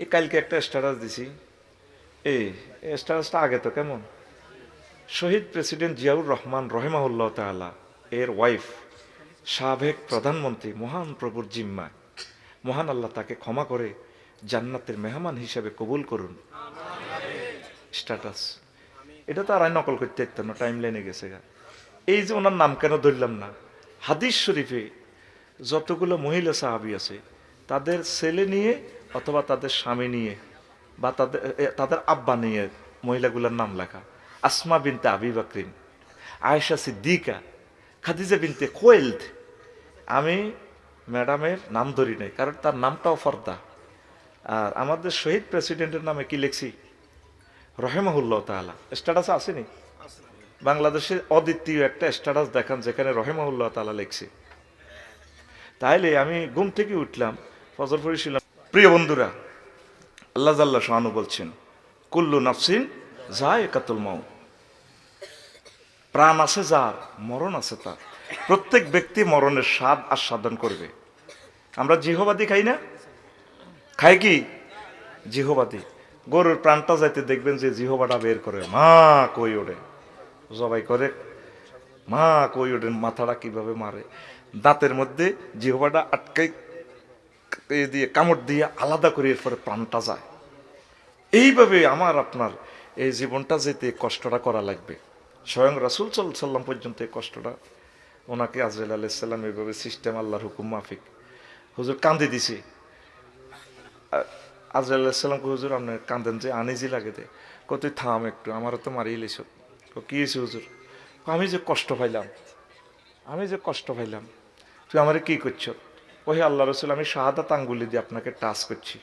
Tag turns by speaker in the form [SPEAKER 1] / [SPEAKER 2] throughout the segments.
[SPEAKER 1] এই কালকে একটা স্ট্যাটাস দিছি। এই স্ট্যাটাসটা আগে তো কেমন? শহীদ প্রেসিডেন্ট জিয়াউর রহমান রহেমাউল্লাহ তাআলা, এর ওয়াইফ সাবেক প্রধানমন্ত্রী মহান প্রভুর জিম্মা। মহান আল্লাহ তাকে ক্ষমা করে জান্নাতের মেহমান হিসেবে কবুল করুন। স্ট্যাটাস এটা তো আর নকল করতে না টাইম লাইনে গেছে। এই যে ওনার নাম কেন ধরলাম না? হাদিস শরীফে যতগুলো মহিলা সাহাবি আছে, তাদের ছেলে নিয়ে অথবা তাদের স্বামী নিয়ে বা তাদের তাদের আব্বা নিয়ে মহিলাগুলোর নাম লেখা। আসমা বিনতে আবি বাকরিন, আয়েশা সিদ্দিকা, খাদিজা বিনতে কোয়েলদ আমি ম্যাডামের নাম ধরি নাই, কারণ তার নামটাও ফর্দা। আর আমাদের শহীদ প্রেসিডেন্টের নামে কি লিখছি? রহেমাহুল্লাহ তাআলা। স্ট্যাটাস আসেনি? বাংলাদেশে অদ্বিতীয় একটা স্ট্যাটাস দেখান যেখানে রহেমাহুল্লাহ তাআলা লিখছে। তাইলে আমি ঘুম থেকে উঠলাম, ফজর পড়েছিলাম। প্রিয় বন্ধুরা, আল্লাহ জাল্লা শাহানু বলছেন, কুল্লু নাফসিন যায় একাতুল মাউ প্রাণ আছে যার, মরণ আছে তার। প্রত্যেক ব্যক্তি মরণের স্বাদ আস্বাদন করবে। আমরা জিহবাদি খাই না? খাই কি? জিহবাদি গরুর প্রাণটা যাইতে দেখবেন যে জিহবাটা বের করে, মা, কই ওড়ে জবাই করে, মা, কই ওঠেন মাথাটা কীভাবে মারে? দাঁতের মধ্যে জিহবাটা আটকাই এ দিয়ে কামড় দিয়ে আলাদা করে এরপরে প্রাণটা যায়। এইভাবে আমার আপনার এই জীবনটা যেতে কষ্টটা করা লাগবে। স্বয়ং রাসুল সাল সাল্লাম পর্যন্ত এই কষ্টটা ওনাকে আজরাইল আলাইসাল্লাম এইভাবে সিস্টেম আল্লাহর হুকুম মাফিক। হুজুর কান্দি দিছি। আজরাইল আলাইসাল্লামকে হুজুর আপনার কান্দেন যে, আনিজি লাগে দে। কত থাম একটু, আমারও তো মারিয়ে লিস কি হয়েছে হুজুর? আমি যে কষ্ট পাইলাম, আমি যে কষ্ট পাইলাম, তুই আমারে কি করছ? ওহে আল্লাহ রসুল, আমি শাহাদাত আঙ্গুলি দিয়ে আপনাকে টাচ করছি।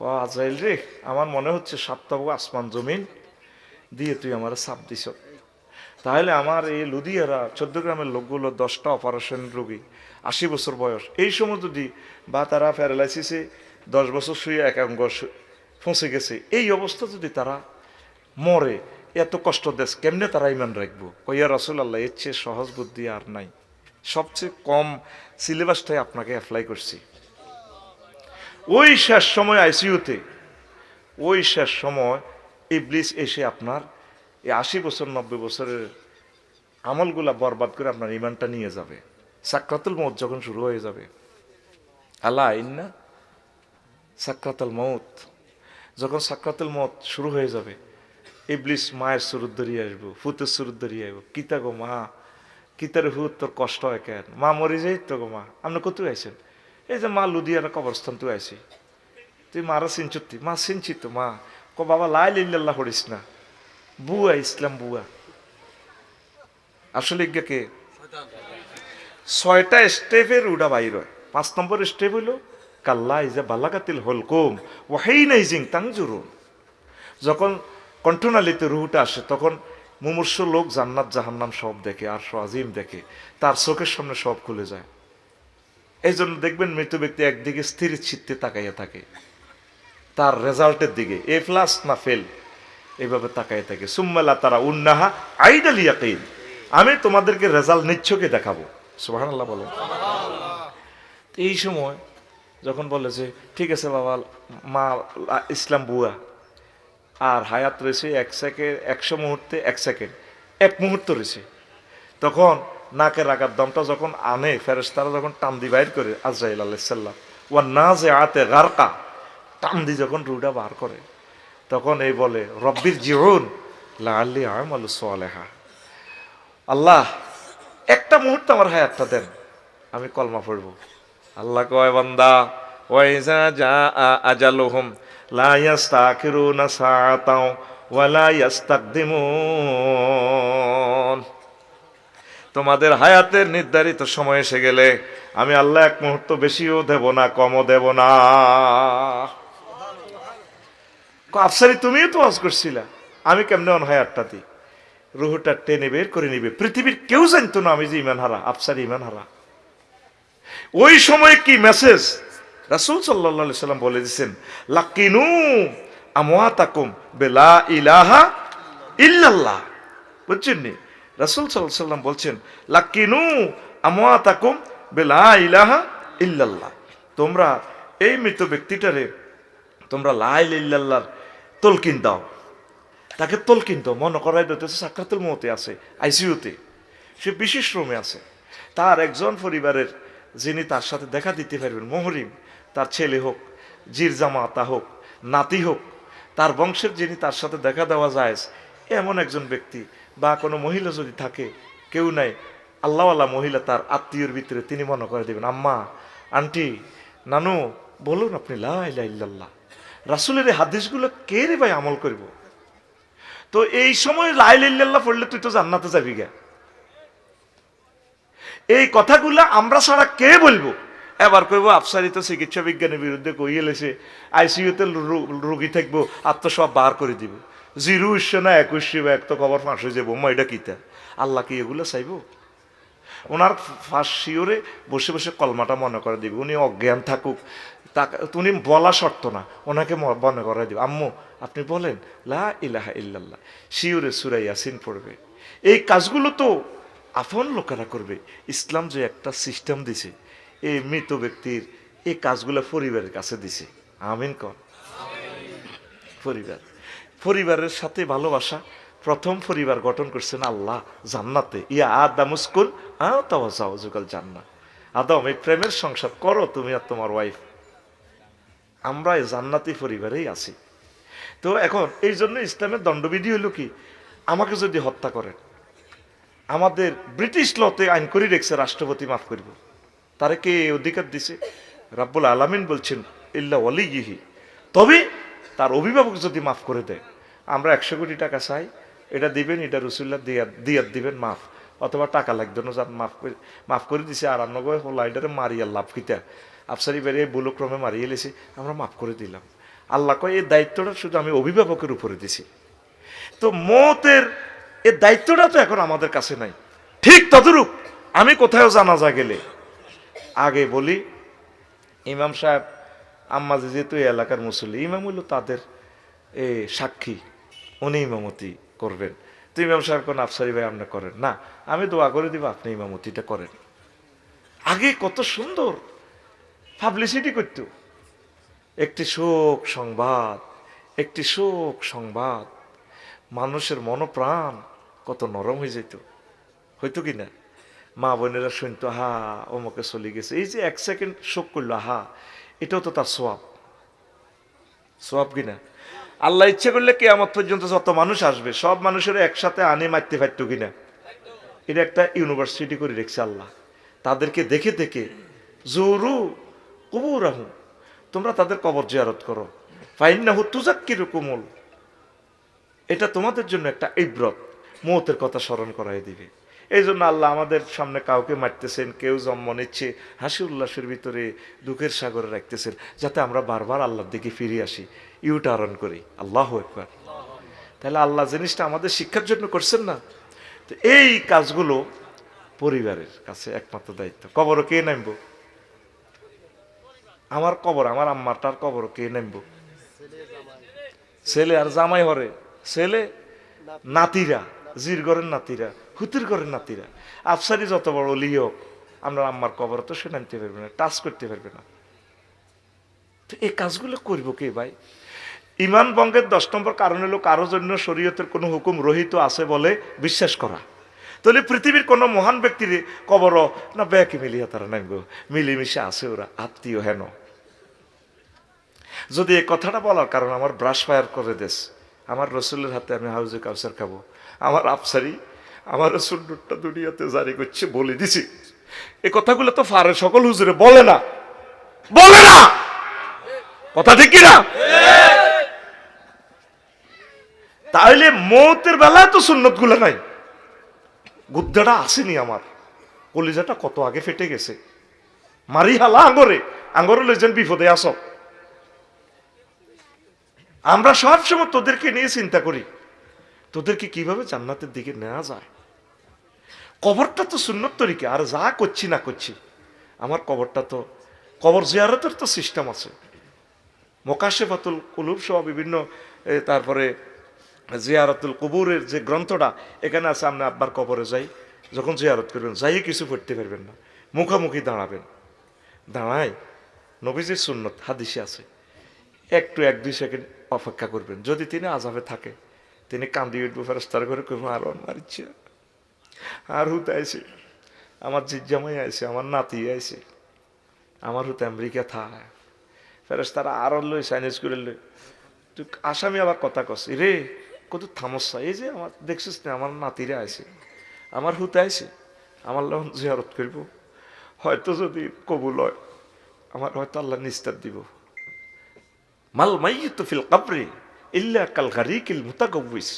[SPEAKER 1] ও আজরাইল রে, আমার মনে হচ্ছে সাপ্তাহ আসমান জমিন দিয়ে তুই আমার সাপ দিছ। তাহলে আমার এই লুধিয়ারা চোদ্দ গ্রামের লোকগুলো দশটা অপারেশন রোগী, আশি বছর বয়স। এই সময় যদি বা তারা প্যারালাইসিসে দশ বছর শুয়ে এক অঙ্গ ফসে গেছে, এই অবস্থা যদি তারা মরে, এত কষ্ট দেশ, কেমনে তারা ইমান রাখব? কইয়া রসুল আল্লাহ এর চেয়ে সহজ বুদ্ধি আর নাই। সবচেয়ে কম সিলেবাসটাই আপনাকে অ্যাপ্লাই করছি। ওই শেষ সময় আইসিইউতে ওই শেষ সময় ইবলিস এসে আপনার এই আশি বছর, নব্বই বছরের আমলগুলা বরবাদ করে আপনার ইমানটা নিয়ে যাবে। সাক্রাতুল মৌত যখন শুরু হয়ে যাবে। আল্লাহ ইন্না সাক্রাতুল মৌত যখন সাক্রাতুল মৌত শুরু হয়ে যাবে ইবলিস মায়ের সুরত ধরিয়ে আসব, ফুতের সুরত ধরিয়ে আসব। কিতা গো মা? কিতার হুত, তোর কষ্ট হয় কেন? মা মরে যাই তো মা, আপনি কত আইছেন? এই যে মা লুধিয়ানা কবরস্থান তুই আইসি তুই মারা চিনচুতি মা চিনছি তো মা। ক বাবা, লাই লিল্লাহ করিস না। বুয়া, ইসলাম বুয়া। আসলে কে? ছয়টা স্টেপের উডা বাইর পাঁচ নম্বর স্টেপ হইল, কাল্লা ইজা বালাকাতিল হলকুম ওয়াহেই নাই জিং তাংজুরুন। যখন কণ্ঠনালীতে রুহুটা আসে, তখন মুমূর্ষ লোক জান্নাত, জাহান্নাম সব দেখে, আর আজিম দেখে, তার চোখের সামনে সব খুলে যায়। এই জন্য দেখবেন মৃত ব্যক্তি একদিকে স্থির চিত্তে তাকাইয়া থাকে, তার রেজাল্টের দিকে, এ প্লাস না ফেল এইভাবে তাকাইয়া থাকে। সুম্মালা তারা উন্নাহা আইডাল ইয়াকিন, আমি তোমাদেরকে রেজাল্ট নিচ্ছকে দেখাবো। সুবহানাল্লাহ বলেন। এই সময় যখন বলে যে, ঠিক আছে বাবা, মা, ইসলাম বুয়া আর হায়াত রয়েছে এক সেকেন্ড, একশো মুহূর্তে এক সেকেন্ড, এক মুহূর্ত রয়েছে। তখন নাকের আগার দমটা যখন আনে ফেরেস্তারা যখন টান দি বাইর করে, আজরাইল আলাইসাল্লাম ও না যে আতে গারকা টান দি যখন রুটা বার করে, তখন এই বলে রব্বির জীবন লাল্লি আমালু সোয়ালেহা আল্লাহ, একটা মুহূর্ত আমার হায়াতটা দেন, আমি কলমা পড়ব। আল্লাহ কয়, বান্দা ওয়াইজা যা আজালুহুম তোমাদের হায়াতের নির্ধারিত সময় এসে গেলে আমি আল্লাহ এক মুহূর্ত বেশিও দেব না, কমও দেব না। আফসারি, তুমিও তো ওয়াজ করছিলা। আমি কেমনে অন হায়াতটা দিই? রুহুটা টেনে বের করে নিবে। পৃথিবীর কেউ জানতো না আমি যে ইমান হারা আফসারি ইমান হারা ওই সময় কি মেসেজ রাসুল সাল্লাহ সাল্লাম বলে দিচ্ছেন লাকিনু আমওয়াতাকুম বেলা ইলাহা ইল্লাল্লাহ। বুঝছেন নি? রাসুল সাল্লাহ সাল্লাম বলছেন, লাকিনু আমওয়াতাকুম বেলা ইলাহা ইল্লাল্লাহ। তোমরা, এই মৃত ব্যক্তিটারে তোমরা লাইল ইল্লাল্লাহর তলকিন দাও। তাকে তলকিন দাও, মনে করাই দিতেছে সাক্ষাতুল মতে আছে, আইসিইউতে। সে বিশেষ রুমে আছে। তার একজন পরিবারের যিনি তার সাথে দেখা দিতে পারবেন, মহরিম, তার ছেলে হোক জির জামাতা হোক, নাতি হোক, তার বংশের যিনি তার সাথে দেখা দেওয়া যায় এমন একজন ব্যক্তি বা কোনো মহিলা যদি থাকে, কেউ নাই, আল্লাহওয়ালা মহিলা তার আত্মীয়র ভিতরে তিনি মনে করে দেবেন, আম্মা, আন্টি, নানু, বলুন আপনি লাইল্লাহ রাসুলের এই হাদিসগুলো কে রে ভাই আমল করব? তো এই সময় লাইল্লাহ পড়লে তুই তো জান্নাতে যাবি গা। এই কথাগুলো আমরা ছাড়া কে বলব? এবার কইব আফসারিত চিকিৎসা বিজ্ঞানের বিরুদ্ধে কইয়ে লেছে আইসিইউতে রোগী থাকব আত্মসব বার করে দিব। জিরো উৎসে না একুশে বা এক তো খবর ফাঁস হয়ে যাব, মা, এটা কিতা আল্লাহ কি এগুলো চাইব? ওনার ফার্স্ট শিওরে বসে বসে কলমাটা মনে করে দিবে। উনি অজ্ঞান থাকুক, তাকে, উনি বলা শর্ত না, ওনাকে মনে করে দিবে। আম্মু, আপনি বলেন, লা ইলাহা ইল্লাল্লাহ, শিওরে সুরাই ইয়াসিন পড়বে। এই কাজগুলো তো আপন লোকেরা করবে। ইসলাম যে একটা সিস্টেম দিছে এই মৃত ব্যক্তির এই কাজগুলো পরিবারের কাছে দিছে। আমিন কর পরিবার। পরিবারের সাথে ভালোবাসা, প্রথম পরিবার গঠন করছেন আল্লাহ জান্নাতে। ইয়া আদামুস্কুল আও তাওয়া যাও যুগল জান্না আদম, এই প্রেমের সংসার করো তুমি আর তোমার ওয়াইফ আমরা এই জান্নাতি পরিবারেই আছি। তো এখন এই জন্য ইসলামের দণ্ডবিধি হলো কি? আমাকে যদি হত্যা করেন আমাদের ব্রিটিশ লতে আইন করে রেখেছে, রাষ্ট্রপতি মাফ করব। তারে কে অধিকার দিছে? রাব্বুল আলামিন বলছেন, ইল্লা ওয়ালিগিহি তবে তার অভিভাবক যদি মাফ করে দেয়, আমরা একশো কোটি টাকা চাই, এটা দিবেন, এটা রসুল্লাহ দিয়াত দিয়াত দিবেন মাফ। অথবা টাকা লাগতো না যার মাফ করে মাফ করে দিছে, আর আন্নগয় হল, এটারে মারিয়া লাভ কিতা? আফসারি বেরিয়ে বুলক্রমে মারিয়ে লেছি, আমরা মাফ করে দিলাম। আল্লাহ কয় এই দায়িত্বটা শুধু আমি অভিভাবকের উপরে দিছি। তো মতের এর দায়িত্বটা তো এখন আমাদের কাছে নাই। ঠিক তদরূপ আমি কোথাও জানাজা গেলে। আগে বলি, ইমাম সাহেব, আম্মা যে যেহেতু এই এলাকার মুসল্লি, ইমাম হলো তাদের, এ, সাক্ষী। উনি ইমামতি করবেন। তো ইমাম সাহেব কোন, আফসারি ভাই, আপনি করেন। না, আমি দোয়া করে দিব, আপনি ইমামতিটা করেন। আগে কত সুন্দর পাবলিসিটি করত। একটি শোক সংবাদ, একটি শোক সংবাদ। মানুষের মনপ্রাণ কত নরম হয়ে যেত। হইতো কি না? মা বোনেরা শুনতো হা অমুকে চলে গেছে। এই যে এক সেকেন্ড শোক করল হা এটাও তো তার সোয়াব সোয়াব কিনা আল্লাহ ইচ্ছে করলে কেয়ামত পর্যন্ত যত মানুষ আসবে, সব মানুষের একসাথে আনে মারতে পারতো কিনা এটা একটা ইউনিভার্সিটি করে রেখেছে আল্লাহ। তাদেরকে দেখে দেখে, জোরু কবুর তোমরা তাদের কবর জিয়ারত করো। ফাইন না হুতুজাক্কির কুমল এটা তোমাদের জন্য একটা ইব্রত। মৌতের কথা স্মরণ করাই দিবে। এই জন্য আল্লাহ আমাদের সামনে কাউকে মারতেছেন, কেউ জন্ম নিচ্ছে, হাসি উল্লাসের ভিতরে দুঃখের সাগরে রাখতেছেন, যাতে আমরা বারবার আল্লাহর দিকে ফিরে আসি। ইউটারন করি। আল্লাহ একবার তাহলে আল্লাহ জিনিসটা আমাদের শিক্ষার জন্য করছেন না? তো এই কাজগুলো পরিবারের কাছে একমাত্র দায়িত্ব। কবরও কে নামবো? আমার কবর, আমার আম্মারটার কবর কে নামবো? ছেলে আর জামাই হরে। ছেলে, নাতিরা, জির ঘরের নাতিরা, হুতির ঘরের নাতিরা। আফসারি যত বড় অলি হোক আমরা আম্মার কবর তো সে নামতে পারবে না, টাচ করতে পারবে না। তো এই কাজগুলো করব কে ভাই? ইমান বঙ্গের দশ নম্বর কারণ হলো কারও জন্য শরীয়তের কোনো হুকুম রহিত আছে বলে বিশ্বাস করা। তাহলে পৃথিবীর কোনো মহান ব্যক্তির কবর না ব্যাকে মিলিয়া তারা নামব মিলেমিশে আছে ওরা, আত্মীয় হেন। যদি এই কথাটা বলার কারণ আমার ব্রাশ ফায়ার করে দেশ আমার রসুলের হাতে আমি হাউজে কাউসার খাব। আমার আফসারি, আমার রসুলটা দুনিয়াতে জারি করছে বলে দিছি। এ কথাগুলো তো ফারে সকল হুজুরে বলে না। বলে না! কথা ঠিক কিনা? তাহলে মৌতের বেলায় তো সুন্নতগুলো নাই। গুদ্দাটা আসেনি আমার। কলিজাটা কত আগে ফেটে গেছে। মারি হালা আঙ্গরে আঙ্গরে লইছেন বিপদে আস। আমরা সব সময় তোদেরকে নিয়ে চিন্তা করি। তোদেরকে কীভাবে জান্নাতের দিকে নেওয়া যায়? কবরটা তো সুন্নত তরিকে, আর যা করছি না করছি। আমার কবরটা তো, কবর জিয়ারতের তো সিস্টেম আছে। মোকাশেফাতুল কুলুব সহ বিভিন্ন তারপরে জিয়ারতুল কবুরের যে গ্রন্থটা, এখানে আছে, আপনি আব্বার কবরে যাই, যখন জিয়ারত করবেন যাই কিছু পড়তে পারবেন না। মুখামুখি দাঁড়াবেন। দাঁড়ায়, নবীজির সুন্নত, হাদিসে আছে। একটু এক দুই সেকেন্ড অপেক্ষা করবেন। যদি তিনি আজাবে থাকে, তিনি কান্দি উঠবো ফেরস্তার করে কইব, আর মারিচ্ছে আর হুতে আইছে, আমার জিজ্জামাই আইছে, আমার নাতি আইছে, আমার হুতে আমেরিকা থায়। ফেরেস তারা আরও লই সাইনিজ করে লই, তুই আসামি আবার কথা কস? রে, কত থামসা এই যে আমার, দেখছিস না, আমার নাতিরে আইছে, আমার হুতে আইছে, আমার লহন জিয়ারত করব, হয়তো যদি কবুল হয়, আমার হয়তো আল্লাহ নিস্তার দিব। মাল মাইয়িতু ফিল কবরি ইল্লা কাল গারিকিল মুতাগাউবিস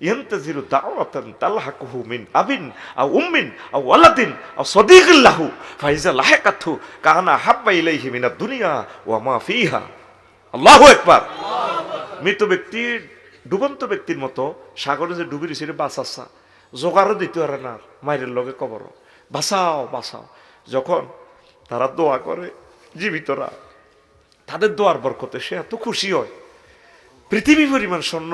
[SPEAKER 1] ينتظر دعوة تلحقه من أب أو أم أو ولد أو صديق له فإذا لحقته كان أحب إليه من الدنيا وما فيها আল্লাহু একবার মৃত ব্যক্তির ডুবন্ত ব্যক্তির মতো সাগরে যে ডুবি দিছে বাঁচাচ্ছা জোগাড়ও দিতে পারে না মায়ের লগে কবর বাঁচাও বাঁচাও যখন তারা দোয়া করে জীবিতরা তাদের দোয়ার বরকতে সে এত খুশি হয়। পৃথিবী পরিমাণ স্বর্ণ